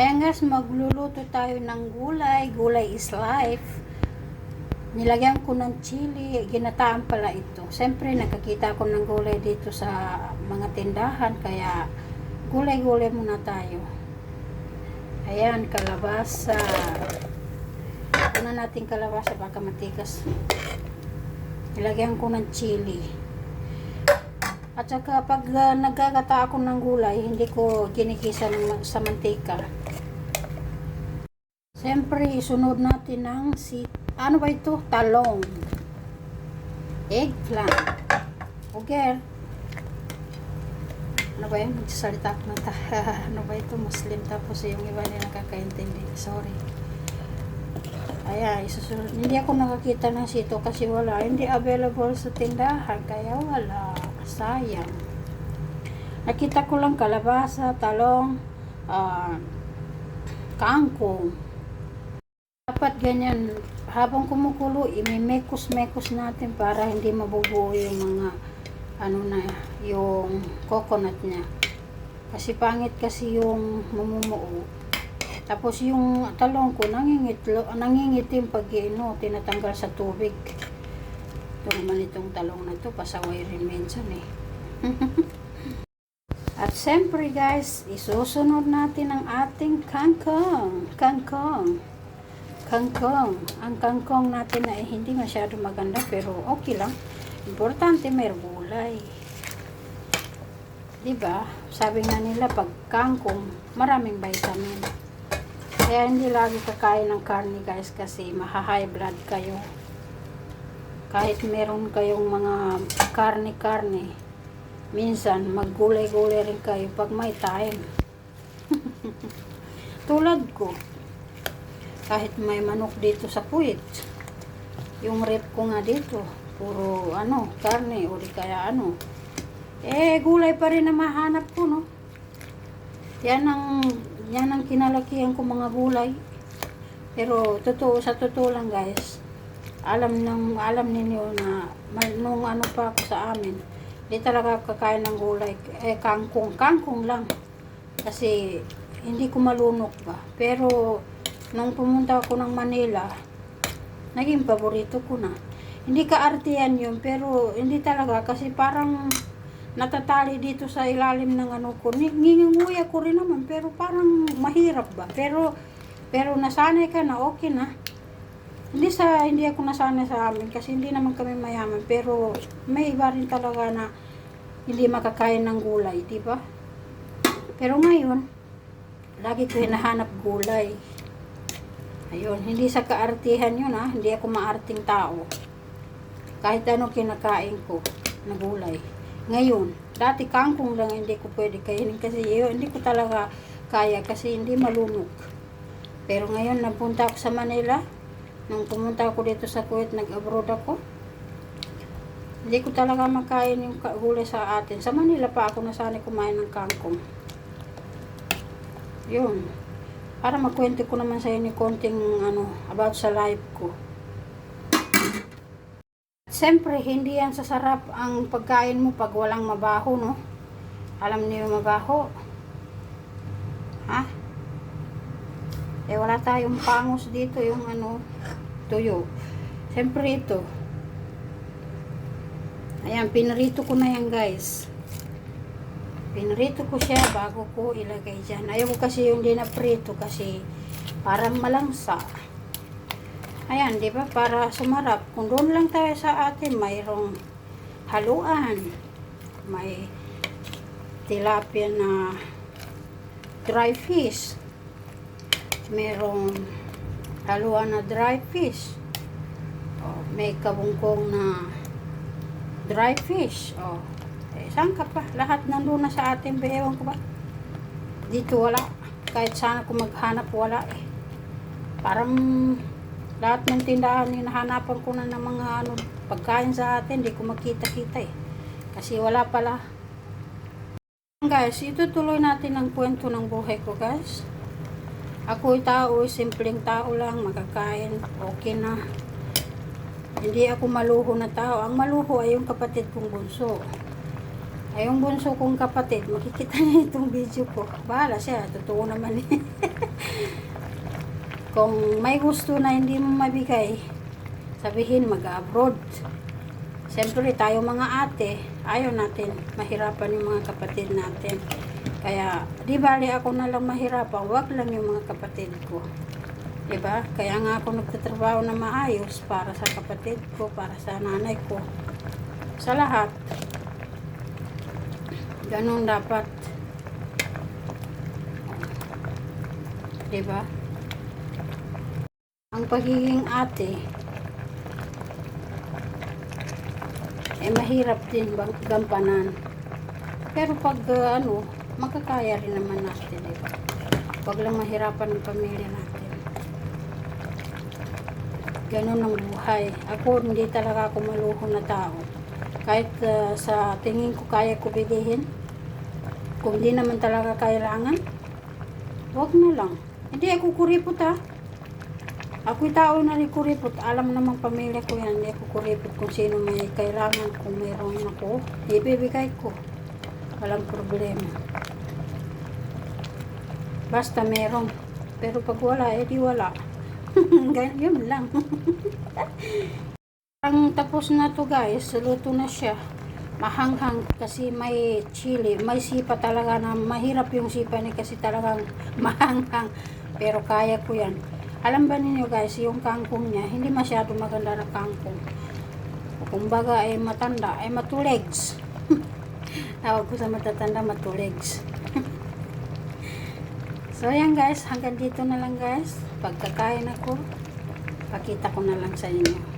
Ayan guys, magluluto tayo ng gulay. Gulay is life. Nilagyan ko ng chili. Ginataan pala ito. Siyempre, nakakita ko ng gulay dito sa mga tindahan. Kaya, gulay-gulay muna tayo. Ayan, kalabasa. Una natin kalabasa baka matikas. Nilagyan ko ng chili. At saka pag uh, nagkakata ako ng gulay, hindi ko ginikisa ng, sa mantika. Siyempre, isunod natin ng si ano ba ito? Talong. Eggplant. Okay. Ano ba yun? Magsasalita ako ng ano ba ito? Muslim tapos yung iba hindi nakakaintindi. Sorry. Ayan, isusunod. Hindi ako nakakita ng sito kasi wala. Hindi available sa tindahan. Kaya wala. Sayang. Nakita ko lang kalabasa, talong, ah, kangkong. Dapat ganyan. Habang kumukulo, imimekos-mekos natin para hindi mabubuo yung mga ano na, yung coconut niya. Kasi pangit kasi yung mamumuo. Tapos yung talong ko nangingitlo, nangingitim pag ano, tinatanggal sa tubig. Ito naman itong talong na ito, pasaway rin minsan eh. At siyempre guys, isusunod natin ang ating kangkong. Kangkong. Kangkong. Ang kangkong natin ay hindi masyado maganda pero okay lang. Importante may gulay. Diba? Sabi nga nila pag kangkong, maraming vitamin. Kaya hindi lagi kakain ng karne guys kasi maha-high blood kayo. Kahit meron kayong mga karne-karne, minsan maggulay-gulay rin kayo pag may time. Tulad ko, kahit may manok dito sa puwit, yung rep ko nga dito, puro ano, karne o di kaya ano, eh gulay pa rin na mahanap ko no. Yan ang yan ang kinalakihan ko mga gulay. Pero totoo sa totoo lang guys, alam ng alam ninyo na nung ano pa ako sa amin, di talaga kakain ng gulay, eh kangkong, kangkong lang. Kasi hindi ko malunok ba. Pero nung pumunta ako ng Manila, naging paborito ko na. Hindi ka-artiyan yun, pero hindi talaga kasi parang natatali dito sa ilalim ng ano ko. Nginginguya ko rin naman, pero parang mahirap ba. Pero pero nasanay ka na, okay na. Hindi sa hindi ako nasanay sa amin kasi hindi naman kami mayaman, pero may iba rin talaga na hindi makakain ng gulay, di ba? Pero ngayon, lagi ko hinahanap gulay. Ayun, hindi sa kaartihan yun ha, hindi ako maarting tao. Kahit ano kinakain ko na gulay. Ngayon, dati kangkong lang hindi ko pwede kainin kasi yun, hindi ko talaga kaya kasi hindi malunok. Pero ngayon, napunta ako sa Manila. Nung pumunta ako dito sa Kuwait, nag-abroad ako. Hindi ko talaga makain yung gulay sa atin. Sa Manila pa ako nasanay kumain ng kangkong. Yun. Para magkwento ko naman sa inyo konting ano, about sa life ko. Siyempre, hindi yan sasarap ang pagkain mo pag walang mabaho, no? Alam niyo yung mabaho? Ha? Eh, wala tayong pangos dito, yung ano, tuyo. Siyempre ito. Ayan, pinarito ko na yan, guys. Pinarito ko siya bago ko ilagay dyan. Ayaw ko kasi yung dinaprito kasi parang malangsa. Ayan, di ba? Para sumarap. Kung doon lang tayo sa atin, mayroong haluan. May tilapia na dry fish. Merong haluan na dry fish. Oh, may kabungkong na dry fish. Oh, eh, saan ka pa? Lahat nandun na sa atin, bewan ko ba? Dito wala. Kahit sana kung maghanap, wala eh. Parang lahat ng tindahan, hinahanapan ko na ng mga ano, pagkain sa atin, hindi ko makita-kita eh. Kasi wala pala. Guys, itutuloy natin ang kwento ng buhay ko guys. Ako'y tao, simpleng tao lang, makakain, okay na. Hindi ako maluho na tao. Ang maluho ay yung kapatid kong bunso. Ay, yung bunso kong kapatid, makikita niya itong video ko. Bahala siya, totoo naman eh. Kung may gusto na hindi mo mabigay, sabihin mag-abroad. Siyempre, tayo mga ate, ayaw natin mahirapan yung mga kapatid natin. Kaya, di bali ako na lang mahirapan, wag lang yung mga kapatid ko. Diba? Kaya nga ako nagtatrabaho na maayos para sa kapatid ko, para sa nanay ko. Sa lahat. Ganun dapat. Diba? Ang pagiging ate, eh mahirap din bang gampanan. Pero pag uh, ano, makakaya rin naman natin, diba? Huwag lang mahirapan ng pamilya natin. Ganun ang buhay. Ako, hindi talaga ako maluho na tao. Kahit uh, sa tingin ko kaya ko bilihin, kung di naman talaga kailangan, huwag na lang. Hindi ako kuripot ha. Ako'y tao na rin kuripot. Alam namang pamilya ko yan. Hindi ako kuripot kung sino may kailangan. Kung mayroon ako, ibibigay ko. Walang problema. Basta meron. Pero pag wala, eh di wala. Ganyan lang. Ang tapos na to guys, luto na siya. Mahanghang kasi may chili, may sipa talaga na mahirap yung sipa niya kasi talagang mahanghang. Pero kaya ko yan. Alam ba ninyo guys, yung kangkong niya, hindi masyado maganda na kangkong. Kumbaga ay matanda, ay matulegs. Tawag ko sa matatanda, matulegs. so yan guys, hanggang dito na lang guys. Pagkakain ako, pakita ko na lang sa inyo.